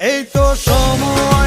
এই তো সময়